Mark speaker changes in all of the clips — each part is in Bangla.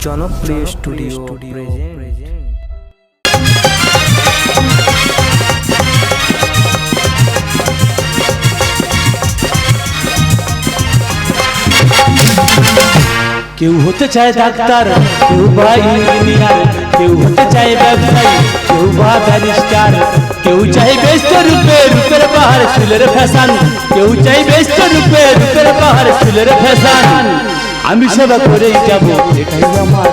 Speaker 1: জনপ্রিয় স্টুডিও প্রেজেন্ট
Speaker 2: কেউ হতে চায় ডাক্তার কেউ বা ইঞ্জিনিয়ার কেউ হতে চায় ব্যবসায়ী কেউ বা ব্যারিস্টার কেউ চাই ব্যস্ত রূপে রূপের বাহার চুলের ফ্যাশন কেউ চাই ব্যস্ত রূপে রূপের বাহার চুলের ফ্যাশন আমি সেবা করেই যাব। এটাই আমার।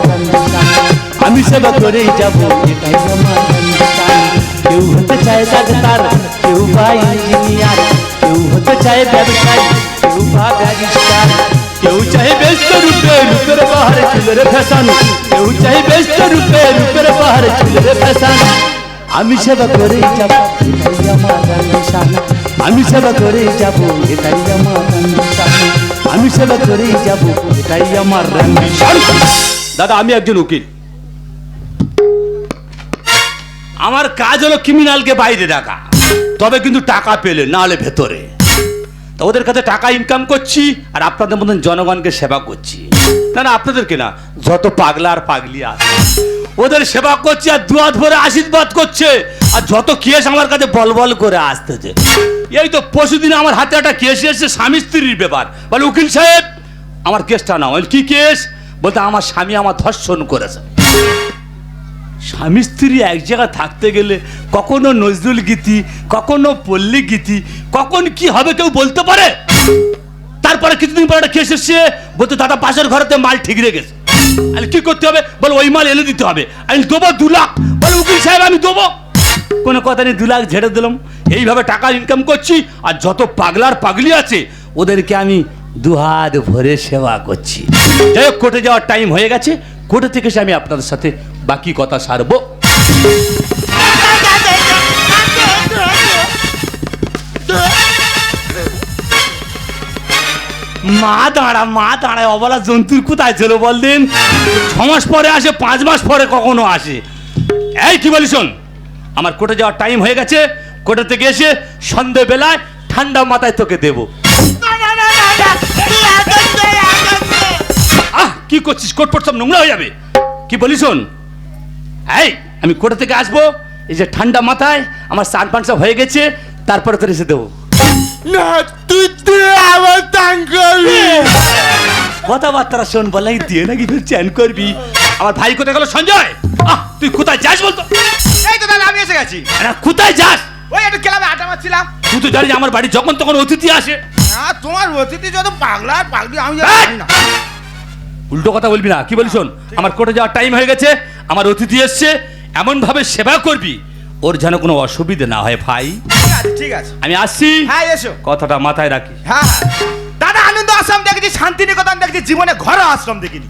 Speaker 2: আমি সেবা করেই যাব। এটাই আমার। কেউ হতে চায় ডাক্তার কেউ বা ইঞ্জিনিয়ার। কেউ হতে চায় ব্যবসায়ী কেউ বা ব্যারিস্টার। কেউ চাই ব্যস্ত রূপে রূপের বাহার চুলের ফ্যাশন। কেউ চাই ব্যস্ত রূপে রূপের বাহার চুলের ফ্যাশন। আমি সেবা করেই যাব। এটাই আমার। আমি সেবা করেই যাব। এটাই আমার। আমি ধরেই যাব এটাই আমার দাদা, আমি একজন উকিল। আমার কাজ হলো ক্রিমিনালকে বাইরে ডাকা তবে কিন্তু টাকা পেলে, না হলে ভেতরে। তো ওদের কাছে টাকা ইনকাম করছি আর আপনাদের মতন জনগণকে সেবা করছি। না না আপনাদেরকে না যত পাগলা আর পাগলি আছে ওদের সেবা করছি আর দুয়াত ভরে আশীর্বাদ করছে আর যত কেস আমার কাছে বল বল করে আসতেছে। এই তো পরশুদিন আমার হাতে একটা কেস এসেছে স্বামী স্ত্রীর ব্যাপার। বলে উকিল সাহেব আমার কেসটা বলি, কি কেস? বলতে আমার স্বামী আমার ধর্ষণ করেছে। স্বামী স্ত্রী এক জায়গায় থাকতে গেলে কখনো নজরুল গীতি কখনো পল্লী গীতি কখন কি হবে কেউ বলতে পারে? তারপরে কিছুদিন পরে একটা কেস এসছে বলতে দাদা, পাশের ঘরেতে মাল ঠিক রেখেছে আমি কি করতে হবে? বলে, ওই মাল এনে দিতে হবে। আমি দেবো দু লাখ। বলে, উকিল সাহেব, আমি দেবো। কোনো কথা নেই, দু লাখ ঝেড়ে দিলাম। এইভাবে টাকা ইনকাম করছি, আর যত পাগলার পাগলি আছে, ওদেরকে আমি দুহাত ভরে সেবা করছি। যাই হোক, কোর্টে যাওয়ার টাইম হয়ে গেছে। কোর্টে থেকে এসে আমি আপনাদের সাথে বাকি কথা সারবো। মা দাঁড়া, মা দাঁড়ায় অবলা জন্তুর কোথায় ছিল বল দিন ছ মাস পরে আসে, পাঁচ মাস পরে কখনো আসে। এই, কি বলি শোন? আমার কোর্টে যাওয়ার টাইম হয়ে গেছে, কোর্টে থেকে এসে সন্ধেবেলায় ঠান্ডা মাথায় তোকে দেবো। আহ, কি করছিস? কোট ফোট সব নোংরা হয়ে যাবে। কি বলি শোন? এই, আমি কোর্টে থেকে আসব, এই যে ঠান্ডা মাথায় আমার স্নান পান সব হয়ে গেছে, তারপরে তোর এসে দেবো।
Speaker 3: না তুই তুই আমার তাং করবি
Speaker 2: কথাবার্তা শোন বলে দিয়ে নাকি ফের চ্যান করবি? আমার ভাই কোথায় গেল সঞ্জয়? আহ তুই কোথায় যাস বলতো?
Speaker 3: এই তো দাদা আমি এসে গেছি।
Speaker 2: আরে কোথায় যাস?
Speaker 3: ওই একটু ক্লাবে আটা মারছিলাম।
Speaker 2: তুই তো জানিস আমার বাড়ি যখন তখন অতিথি আসে।
Speaker 3: হ্যাঁ তোমার অতিথি যত পাগলা আর পাগলি আমি জানি না।
Speaker 2: উল্টো কথা বলবি না। কি বলি শোন? আমার কোর্টে যাওয়ার টাইম হয়ে গেছে। আমার অতিথি এসছে। এমন ভাবে সেবা করবি। ওর যেন কোনো অসুবিধে না হয় ভাই।
Speaker 3: ঠিক আছে ঠিক আছে।
Speaker 2: আমি আসছি।
Speaker 3: হ্যাঁ এসো।
Speaker 2: কথাটা মাথায় রাখি।
Speaker 3: হ্যাঁ হ্যাঁ। দাদা আনন্দ আশ্রম দেখেছি শান্তিনিকেতন দেখেছি জীবনে ঘর আশ্রম দেখিনি।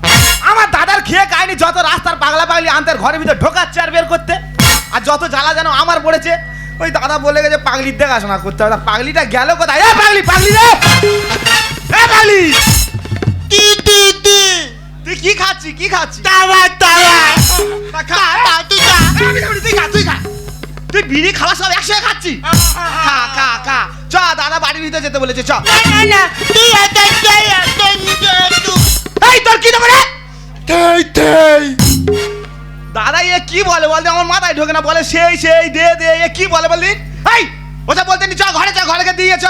Speaker 3: আমার দাদার খেয়ে কাহিনি যত রাস্তার পাগলা পাগলি আন্তার ঘরের ভিতরে ঢোকাচ্ছে আর বের করতে আর যত জ্বালা যেন আমার পড়েছে ওই দাদা বলে গেছে পাগলির দেখাশোনা করতে হবে। তা পাগলিটা গেল কোথায়? এ পাগলি পাগলি রে! এ পাগলি!
Speaker 4: টি টি টি।
Speaker 3: তুই কি খাচ্ছি কি খাচ্ছি
Speaker 4: তাওয়া তাওয়া।
Speaker 3: তা খা,
Speaker 4: তুই খা
Speaker 3: তুই খা। তুই বিড়ি খাওয়া সব একসাথে খাচ্ছি? খা খা খা। চ দাদা বাড়ির ভিতরে যেতে বলেছে চ।
Speaker 4: না না না তুই এটা চাই এটা নিজে
Speaker 3: এই তোর কি দেবো রে
Speaker 4: তাই তাই
Speaker 3: দাদা এ কি বলে বলতে আমার মাথায় ঢোকে না বলে সেই সেই দে দে এ কি বলে বললি এই ওটা বলতে নি চ ঘরে চ ঘরে দিয়ে চ।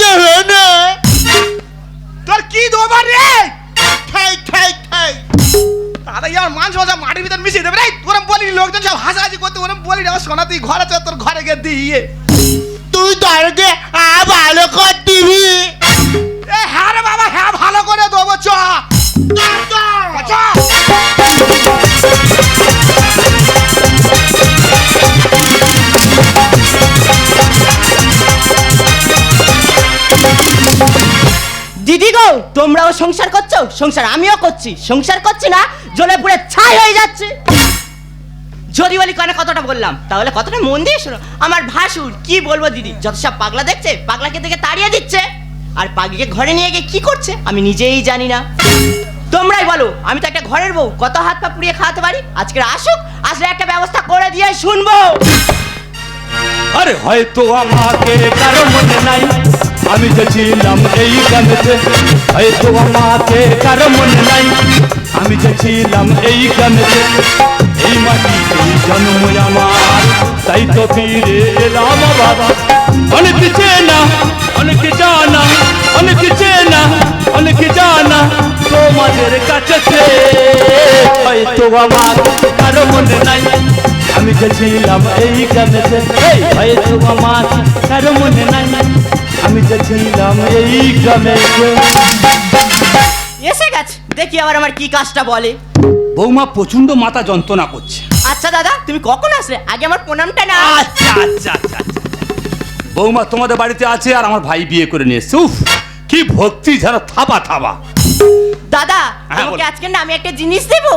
Speaker 4: দেবে না।
Speaker 3: তোর কি দোবার রে? দাদা, ইয়ার মাংস মজা মাটির ভিতর মিশিয়ে দেবে। রে ওরম বলি লোকজন সব হাসাহাসি করতে, ওরম বলি আমার সোনা তুই ঘরে চ তোর ঘরে গিয়ে দিয়ে।
Speaker 4: তুই আ, ভালো কর।
Speaker 5: তোমরাও সংসার করছ, সংসার আমিও করছি। সংসার করছি না জলে পুড়ে ছাই হয়ে যাচ্ছে। যদি বলি কানে কতটা বললাম, তাহলে কতটা মন দিয়ে শোনো। আমার ভাসুর, কি বলব দিদি? যত সব পাগলা দেখছে, পাগলাকে দেখে তাড়িয়ে দিচ্ছে। আর পাগলিকে ঘরে নিয়ে গিয়ে কি করছে, আমি নিজেই জানি না। তোমরাই বলো, আমি তো একটা ঘরের বউ, কত হাত পা পুড়িয়ে খাওয়াতে পারি? আজকে আসুক, আসলে একটা ব্যবস্থা করে দিয়ে শুনব।
Speaker 2: আরে হয়তো আমাকে কারও মনে নাই। আমি যে ছিলাম এই গ্রামেতে হয়তো আমাকে কারও মনে নাই। আমি যে ছিলাম এই গানতে এই মাটিতে জন্ম আমার। তাই তো ফিরে এলাম বাবা অনেক চেনা, অনেক জানা, অনেক চেনা, অনেক জানা। তোমাদের কাছে হয়তো আমার কারও মনে নাই। আমি যে ছিলাম এই গ্রামেতে। হয়তো আমার কারও মনে নাই। আমি যে ছিলাম এই
Speaker 5: এসে গেছে। দেখি আবার আমার কি কাজটা বলে।
Speaker 2: বৌমা প্রচণ্ড মাথা যন্ত্রণা করছে।
Speaker 5: আচ্ছা দাদা তুমি কখন আসলে? আগে আমার প্রণামটা না
Speaker 2: আচ্ছা আচ্ছা আচ্ছা আচ্ছা। বৌমা তোমাদের বাড়িতে আছে আর আমার ভাই বিয়ে করে নিয়ে এসছে। উফ কি ভক্তি যেন থাবা থাবা
Speaker 5: দাদা
Speaker 2: হ্যাঁ,
Speaker 5: তোমাকে
Speaker 2: বলো।
Speaker 5: আজকে না আমি একটা জিনিস দেবো?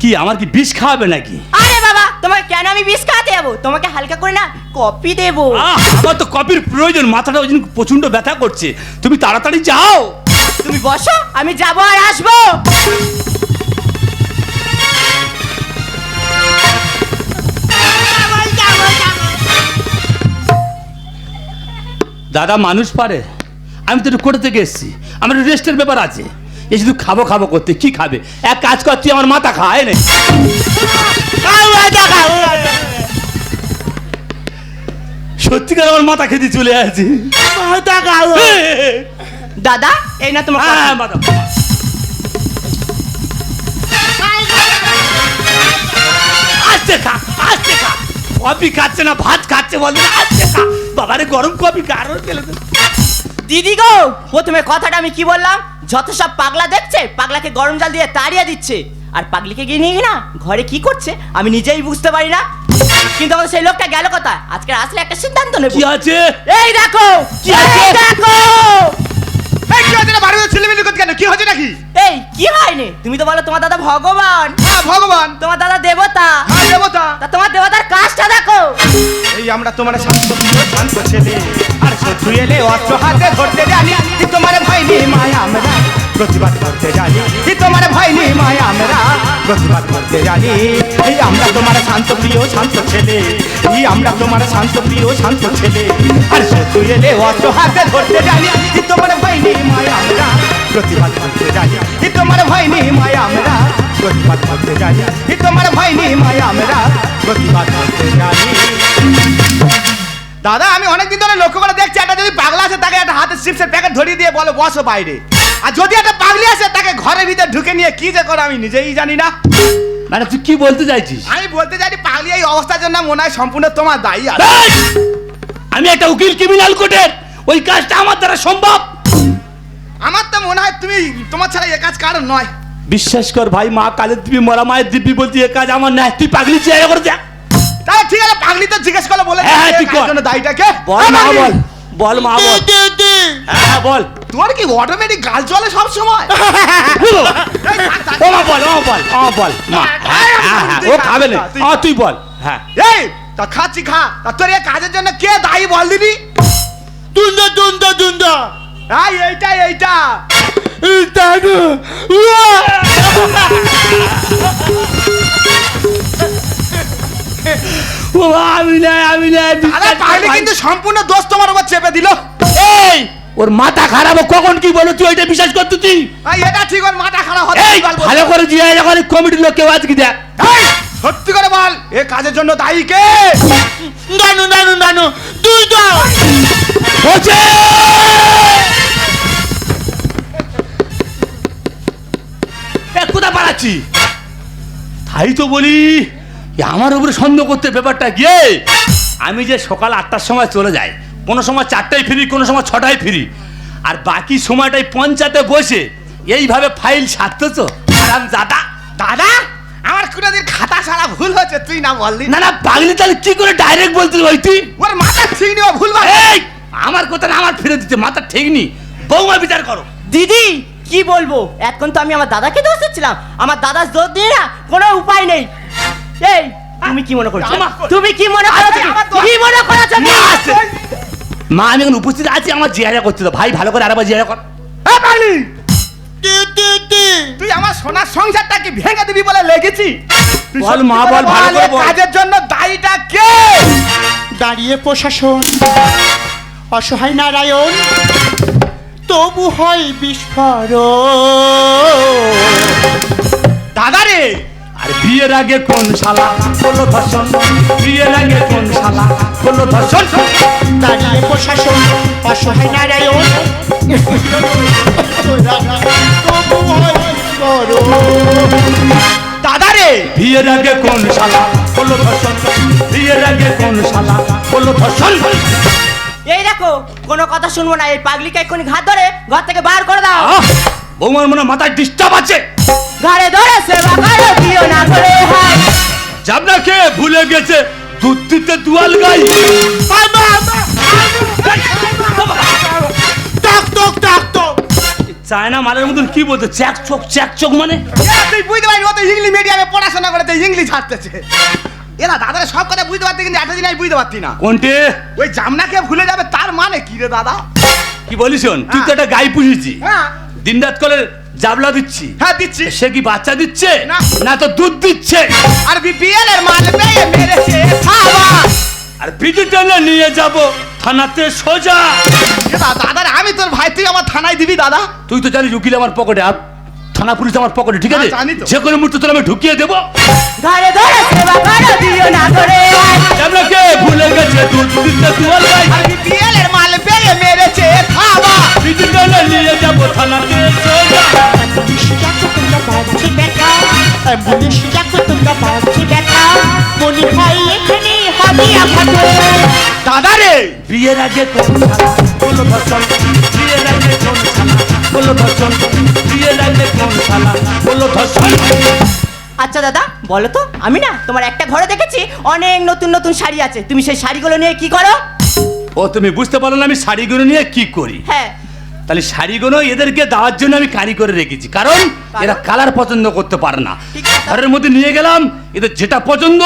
Speaker 2: কি আমার কি বিষ খাওয়াবে নাকি?
Speaker 5: আরে বাবা তোমাকে কেন আমি বিষ খাওয়াতে যাব? তোমাকে হালকা করে না কপি দেবো।
Speaker 2: আহ, আমার তো কপির প্রয়োজন মাথাটা ওই জন্য প্রচণ্ড ব্যথা করছে। তুমি তাড়াতাড়ি যাও।
Speaker 5: তুমি বসো আমি যাব আর আসব।
Speaker 2: দাদা মানুষ পারে। আমি তো একটু কোর্ট থেকে এসেছি। আমার রেস্টের ব্যাপার আছে। এ শুধু খাব খাব করতে। কি খাবে? এক কাজ কর তুই আমার মাথা খায় না সত্যিকার আমার মাথা খেতে চলে আছে
Speaker 5: দাদা এই না তোমার
Speaker 2: হ্যাঁ, মাথা আস্তে খা আস্তে খা। কফি খাচ্ছে না ভাত খাচ্ছে বলতে আস্তে খা। বাবারে গরম কফি কারোর পেলে
Speaker 5: দিদি গো প্রথমে কথাটা আমি কি বললাম? যত সব পাগলা দেখছে পাগলাকে গরম জল দিয়ে তাড়িয়ে দিচ্ছে। আর পাগলিকে গিয়ে নিয়ে না ঘরে কি করছে আমি নিজেই বুঝতে পারি না। কিন্তু আমাদের সেই লোকটা গেল কথা আজকে আসলে একটা সিদ্ধান্ত নেব।
Speaker 2: কি আছে?
Speaker 5: এই দেখো!
Speaker 2: কি আছে?
Speaker 5: দেখো!
Speaker 3: এই কি না কেন? কি হচ্ছে নাকি?
Speaker 5: এই কি হয়নি? তুমি তো বলো তোমার দাদা ভগবান।
Speaker 3: হ্যাঁ ভগবান।
Speaker 5: তোমার দাদা দেবতা।
Speaker 3: হ্যাঁ দেবতা।
Speaker 5: তা তোমার দেবতার কাজটা দেখো।
Speaker 3: এই আমরা তোমার শান্ত শান্ত ছেলে। আর শত্রু এলে অস্ত্র হাতে ধরতে জানি। তোমার ভয় নেই মায়া আমরা প্রতিবাদ করতে জানি তোমার ভয় নেই মায়া আমরা? প্রতিবাদ করতে জানি এই আমরা তোমার শান্ত প্রিয়, শান্ত ছেলে। এই আমরা তোমার শান্ত প্রিয়, শান্ত ছেলে। আর শত্রু এলে অস্ত্র হাতে ধরতে জানি তোমার ভয় নেই মায়া আমরা? প্রতিবাদ করতে জানি তোমার ভয় নেই মায়া আমরা? প্রতিবাদ করতে জানি তোমার ভয় নেই মায়া আমরা? প্রতিবাদ করতে জানি। দাদা, আমি অনেকদিন ধরে লক্ষ্য করে দেখছি, একটা যদি পাগলা আছে, তাকে একটা হাতে চিপসের প্যাকেট ধরিয়ে দিয়ে বলো, বসো বাইরে। আর যদি একটা পাগলি আছে তাকে ঘরের ভিতরে ঢুকে নিয়ে কি যে করে আমি নিজেই জানি না।
Speaker 2: মানে তুই কি বলতে চাইছিস?
Speaker 3: আমি বলতে চাই পাগলি এই অবস্থার জন্য মনে হয় সম্পূর্ণ তোমার দায়ী আছে।
Speaker 2: আমি একটা উকিল ক্রিমিনাল কোর্টের। ওই কাজটা আমার দ্বারা সম্ভব?
Speaker 3: আমার তো মনে হয় তুমি তোমার ছাড়া এ কাজ কারণ নয়।
Speaker 2: বিশ্বাস কর ভাই মা কালের দিবি মরা মায়ের দিবি বলছি এ কাজ আমার নাই তুই পাগলি চেয়ে করে যা
Speaker 3: তাহলে ঠিক আছে পাগলি তো জিজ্ঞেস করলে বলে
Speaker 2: হ্যাঁ, কর।
Speaker 3: জন্য দায়ীটাকে
Speaker 2: বল মা বল। বল মা বল। হ্যাঁ হ্যাঁ, বল।
Speaker 3: তোর কি অটোমেটিক গাল চলে সব সময়
Speaker 2: ও মা বল ও বল ও বল মা। হ্যাঁ, হ্যাঁ, হ্যাঁ, ও খাবে না। ও তুই বল হ্যাঁ।
Speaker 3: এই তা খাচ্ছি খা। তা তোর এই কাজের জন্য কে দায়ী বল দিবি?
Speaker 4: দুন্দা দুন্দা দুন্দা।
Speaker 3: এই এইটা এইটা।
Speaker 4: দাদু
Speaker 2: ও আমি নাই আমি নাই
Speaker 3: আরে
Speaker 2: ভাই।
Speaker 3: কিন্তু সম্পূর্ণ দোষ তোমার উপর চেপে দিল।
Speaker 2: এই ওর মাথা খারাপ ও কখন কি বলো? তুই ওইটা বিশ্বাস করতে তুই।
Speaker 3: এই, এটা ঠিক ওর মাথা খারাপ হবে
Speaker 2: এই ভালো করে জিজ্ঞাসা যখন কমিটির লোক কেউ আজকে দেখ।
Speaker 3: এই, সত্যি করে বল এ কাজের জন্য দায়ী কে?
Speaker 4: নানু নানু নানু তুই তো।
Speaker 2: এ, কোথা পালাচ্ছি? তাই তো বলি আমার উপরে সন্দেহ করতে ব্যাপারটা গিয়ে আমি যে সকাল আটটার সময় চলে যাই কোনো সময় চারটায় ফিরি কোনো সময় ছটায় ফিরি। আর বাকি সময়টাই পঞ্চায়েতে বসে এইভাবে ফাইল সারতে তো। আরাম দাদা।
Speaker 3: দাদা আমার কোনোদিন খাতা সারা ভুল হচ্ছে তুই না বললি।
Speaker 2: না না পাগলি তাহলে কি করে ডাইরেক্ট বলতে ওই তুই?
Speaker 3: ওর মাথা ঠিক ও ভুল
Speaker 2: এই আমার কথা না আমার ফিরে দিতে মাথা ঠিক নি বৌমা বিচার করো।
Speaker 5: দিদি কি বলব? এখন তো আমি আমার দাদাকে দোষ দিচ্ছিলাম। আমার দাদার দোষ দিয়ে না কোনো উপায় নেই। এই তুমি কি মনে করছ? তুমি কি মনে করছ? কি মনে করছ?
Speaker 2: মা আমি এখন উপস্থিত আছি আমার জিয়ারা করতে তো ভাই ভালো করে আরেকবার জিয়ারা কর।
Speaker 3: তুই আমার সোনার সংসারটাকে ভেঙে দিবি বলে লেগেছি?
Speaker 2: বল মা, বল, ভালো করে বল।
Speaker 3: কাজের জন্য দায়ীটা কে?
Speaker 4: দাঁড়িয়ে প্রশাসন। অসহায় নারায়ণ তবু হয় বিস্ফোরণ।
Speaker 3: দাদা রে!
Speaker 2: বিয়ের আগে কোন শালা? হলো ধর্ষণ? বিয়ের আগে কোন শালা? হলো ধর্ষণ?
Speaker 4: দাঁড়িয়ে প্রশাসন অসহায় নারায়ণ।
Speaker 3: দাদা রে
Speaker 2: বিয়ের আগে কোন শালা? হলো ধর্ষণ? বিয়ের আগে কোন শালা? হলো ধর্ষণ?
Speaker 5: এই দেখো কোনো কথা শুনব না এই পাগলিকে এক্ষুনি ঘাট ধরে ঘর থেকে বার করে দাও!
Speaker 2: বৌমার মনে মাথায় ডিস্টার্ব আছে।
Speaker 5: ঘরে ধরে সেবা করো দিও না করে হাই
Speaker 2: যাবনাকে ভুলে গেছে দুধ দিতে দুয়াল গাই
Speaker 4: টক টক টক টক
Speaker 2: চায়না মালের মতন কি বলতো চ্যাক চোখ চ্যাক চোখ মানে?
Speaker 3: তুই বুঝতে পারবি ও তো ইংলিশ মিডিয়ামে পড়াশোনা করে তো ইংলিশ হাঁটতেছে। এরা দাদারা সব কথা বুঝতে পারতি কিন্তু জিনিস আমি বুঝতে পারতি না।
Speaker 2: কোনটে?
Speaker 3: ওই জামনাকে ভুলে যাবে তার মানে কি রে দাদা?
Speaker 2: কি বলিস তুই তো একটা গাই পুষেছি।
Speaker 3: হ্যাঁ।
Speaker 2: দিন রাত করে জাবলা দিচ্ছি।
Speaker 3: হ্যাঁ দিচ্ছি।
Speaker 2: সে কি বাচ্চা দিচ্ছে?
Speaker 3: না।
Speaker 2: না তো দুধ দিচ্ছে।
Speaker 3: আর বিপিএল এর মাল পেয়ে মেরেছে। খাওয়া
Speaker 2: আর পিটি টেনে নিয়ে যাব থানাতে সোজা।
Speaker 3: দাদা আমি তোর ভাই তুই আমার থানায় দিবি দাদা?
Speaker 2: তুই তো জানিস উকিল আমার পকেটে আর থানা পুলিশ আমার পকেটে ঠিক আছে। যে কোনো মুহূর্তে তোর আমি ঢুকিয়ে দেবো।
Speaker 5: ঘরে ধরে সেবা করো দিও না করে হাই
Speaker 2: আপনাকে ভুলে গেছে দুধ দিতে গাই
Speaker 3: আর বিপিএল দাদা রে
Speaker 2: বিয়ের আগে কোন বিয়ের কোন বিয়ের কোন
Speaker 5: আচ্ছা দাদা বলো তো আমি না তোমার একটা ঘরে দেখেছি অনেক নতুন নতুন শাড়ি আছে। তুমি সেই শাড়িগুলো নিয়ে কি করো?
Speaker 2: ও তুমি বুঝতে পারো না আমি শাড়িগুলো নিয়ে কি করি।
Speaker 5: হ্যাঁ
Speaker 2: তাহলে শাড়িগুলো এদেরকে দেওয়ার জন্য আমি কারি করে রেখেছি। কারণ এরা কালার পছন্দ করতে পারে না। ঘরের মধ্যে নিয়ে গেলাম এদের যেটা পছন্দ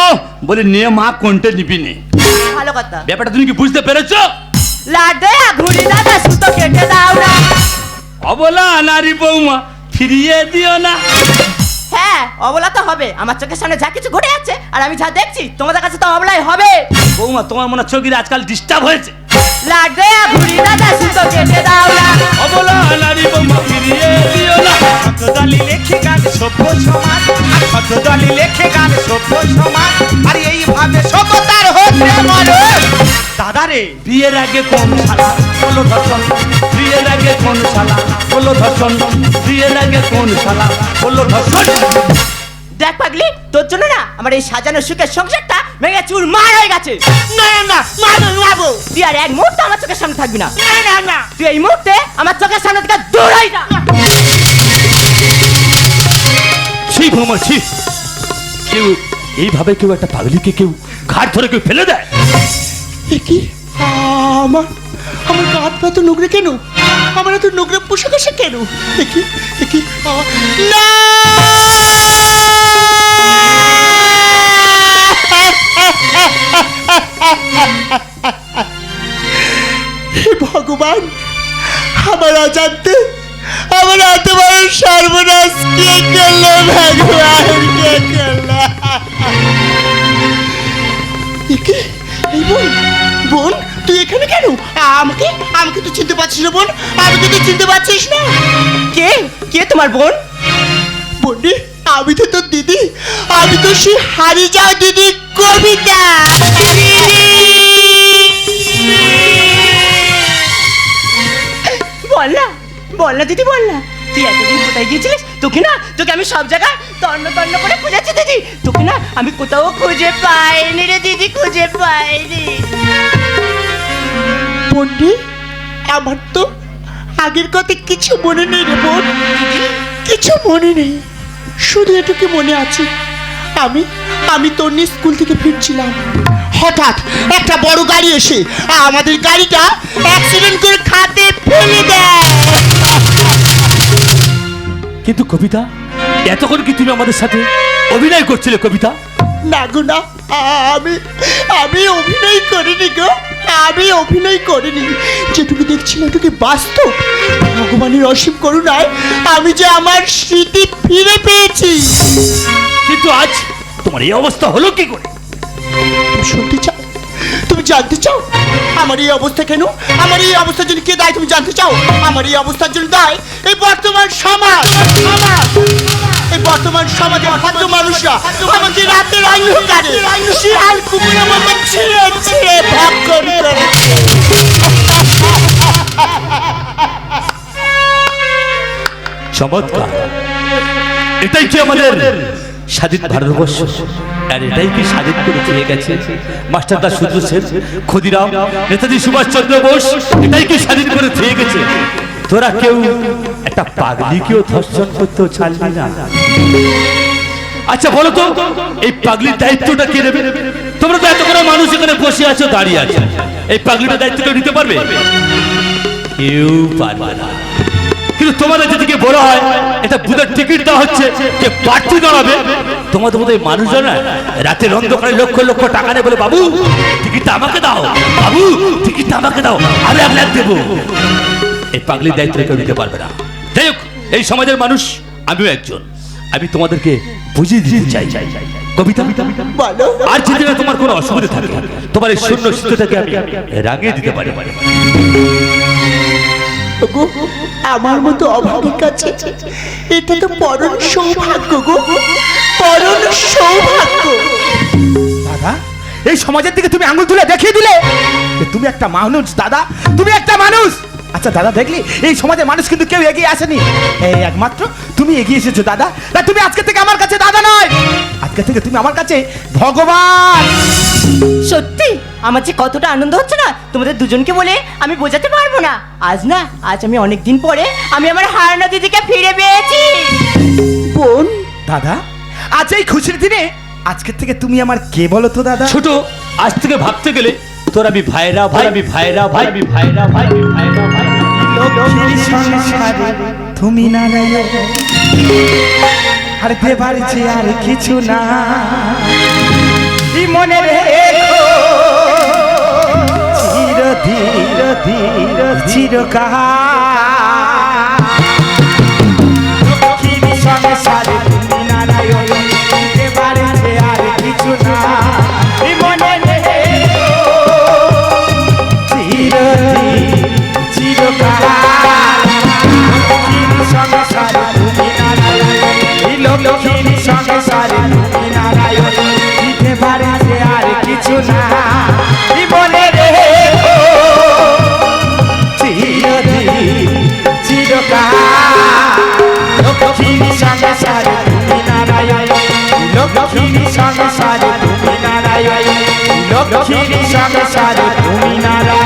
Speaker 2: বলে নিয়ে মা কোনটা নিবি নে।
Speaker 5: ভালো কথা।
Speaker 2: ব্যাপারটা তুমি কি বুঝতে পেরেছ?
Speaker 5: লাডে ঘুরি দাদা সুতো কেটে দাও না।
Speaker 2: অবলা নারী বৌমা ফিরিয়ে দিও না।
Speaker 5: হ্যাঁ অবলা তো হবে। আমার চোখের সামনে যা কিছু ঘটে যাচ্ছে আর আমি যা দেখছি তোমাদের কাছে তো অবলাই হবে।
Speaker 2: বৌমা তোমার মনে চোখের আজকাল ডিস্টার্ব হয়েছে?
Speaker 5: লাডে ঘুরি দাদা সুতো কেটে দাও না।
Speaker 3: দাদা রে
Speaker 2: বিয়ের আগে কোন শালা? হলো ধর্ষণ বিয়ের আগে কোন শালা? হলো ধর্ষণ বিয়ের আগে কোন শালা? হলো ধর্ষণ
Speaker 5: দেখ পাগলি তোর জন্য না আমার এই সাজানো সুখের সংসারটা ভেঙে চুর মার হয়ে গেছে।
Speaker 4: না না
Speaker 5: তুই আর এক মুহূর্তে আমার চোখের সামনে থাকবি না।
Speaker 4: না না না।
Speaker 5: তুই এই মুহূর্তে আমার চোখের সামনে থেকে দূর হয়ে যা।
Speaker 2: ছি ভ্রমণ ছি। কেউ এইভাবে কেউ একটা পাগলিকে কেউ ঘাট ধরে কেউ ফেলে দেয়?
Speaker 4: কি? আমার আমার কেন? আমার এত পোশাক কেন? দেখি দেখি। হে ভগবান, আমার অজান্তে, আমার এত বড় সর্বনাশ কে করল ভগবান, কে করল? এই বোন বোন, তুই এখানে কেন? আমাকে? আমাকে তো চিনতে পারছিস না, বোন। আমাকে তো চিনতে পারছিস না।
Speaker 5: কে? কে তোমার বোন?
Speaker 4: বন্ডি আমি তো তোর দিদি। আমি তো সেই হারিয়ে যাওয়া দিদি কবিতা।
Speaker 5: বল না বল না দিদি বল না তুই এতদিন কোথায় গিয়েছিলিস? তোকে না, তোকে আমি সব জায়গায় তন্ন তন্ন করে খুঁজেছি দিদি। তোকে না আমি কোথাও খুঁজে পাইনি রে দিদি খুঁজে পাইনি।
Speaker 4: বন্ডি আমার তো আগের কথা কিছু মনে নেই রে বোন। কিছু মনে নেই। শুধু এটুকু মনে আছে। আমি আমি তোর নিয়ে স্কুল থেকে ফিরছিলাম। হঠাৎ একটা বড় গাড়ি এসে আমাদের গাড়িটা অ্যাক্সিডেন্ট করে খাতে ফেলে দেয়।
Speaker 2: কিন্তু কবিতা এতক্ষণ কি তুমি আমাদের সাথে অভিনয় করছিলে কবিতা?
Speaker 4: না গো না। আমি আমি অভিনয় করিনি গো। আমি অভিনয় করিনি। যেটুকু দেখছি ওটুকু বাস্তব। ভগবানের অসীম করুণায় আমি যে আমার স্মৃতি ফিরে পেয়েছি।
Speaker 2: কিন্তু আজ তোমার এই অবস্থা হলো কি করে?
Speaker 4: তুমি শুনতে চাও? তুমি জানতে চাও? আমার এই অবস্থা কেন? আমার এই অবস্থার জন্য কে দায় তুমি জানতে চাও? আমার এই অবস্থার জন্য দায় এই বর্তমান সমাজ। সমাজ। এই বর্তমান সমাজে ভদ্র মানুষরা আমাকে রাতের অন্ধকারে শিয়াল কুকুরের মতো ছিঁড়ে ছিঁড়ে করে করেছে
Speaker 2: চমৎকার। এটাই কি আমাদের স্বাধীন ভারতবর্ষ? আর এটাই কি স্বাধীন করে চলে গেছে? মাস্টার দাস সূর্য সেন ক্ষুদিরাম, নেতাজি সুভাষচন্দ্র বোস, এটাই কি স্বাধীন করে থেকে গেছে? তোরা কেউ একটা পাগলিকেও ধর্ষণ করতেও ছাড়বি না। আচ্ছা বলো তো, এই পাগলির দায়িত্বটা কে নেবে? তোমরা তো এত করে মানুষ এখানে বসে আছো, দাঁড়িয়ে আছো। এই পাগলিটার দায়িত্ব কেউ নিতে পারবে? কেউ পারবে না। কিন্তু তোমাদের যেদিকে বলা হয়, এটা বুধের টিকিট দেওয়া হচ্ছে যে প্রার্থী দাঁড়াবে। তোমাদের মধ্যে মানুষজন না রাতের অন্ধকারে লক্ষ লক্ষ টাকা নেই বলে, বাবু, টিকিটটা আমাকে দাও, বাবু, টিকিটটা আমাকে দাও, আমি এক দেবো। এই পাগলির দায়িত্ব কেউ নিতে পারবে না। যাই হোক এই সমাজের মানুষ আমিও একজন। আমি তোমাদেরকে বুঝিয়ে দিতে চাই। চাই চাই কবিতা? আর যদি না তোমার কোনো অসুবিধা থাকে। তোমার এই শূন্য আমি রাঙিয়ে দিতে পারি।
Speaker 4: আমার মতো অভাবের কাছে এটা তো পরম সৌভাগ্য গো। পরম সৌভাগ্য।
Speaker 3: দাদা এই সমাজের দিকে তুমি আঙুল তুলে দেখিয়ে দিলে তুমি একটা মানুষ দাদা। তুমি একটা মানুষ। আচ্ছা দাদা দেখলি? এই সমাজের মানুষ কিন্তু কেউ এগিয়ে আসেনি। এই একমাত্র তুমি এগিয়ে এসেছ দাদা। তা তুমি আজকে থেকে আমার কাছে দাদা নয়। আজকে থেকে তুমি আমার কাছে ভগবান।
Speaker 5: সত্যি? আমার যে কতটা আনন্দ হচ্ছে না? তোমাদের দুজনকে বলে আমি বোঝাতে পারব না। আজ না আজ আমি অনেক দিন পরে আমি আমার হারানো দিদিকে ফিরে পেয়েছি।
Speaker 4: বোন?
Speaker 3: দাদা আজ এই খুশির দিনে আজকে থেকে তুমি আমার কে বলো তো দাদা?
Speaker 2: ছোট আজ থেকে ভাবতে গেলে তোর আমি ভাইরা ভাই আমি ভাইরা ভাই আমি ভাইরা, ভাই আমি ভাইরা ভাই
Speaker 3: তুমি না আর দেবার যে আর কিছু না। মনে রেখো। ধীর ধীর ধীর, চিরকাল। তুমি নারায়ণ, দেবার যে আর কিছু না। লক্ষ্মীর সংসারে তুমি নারায়ণ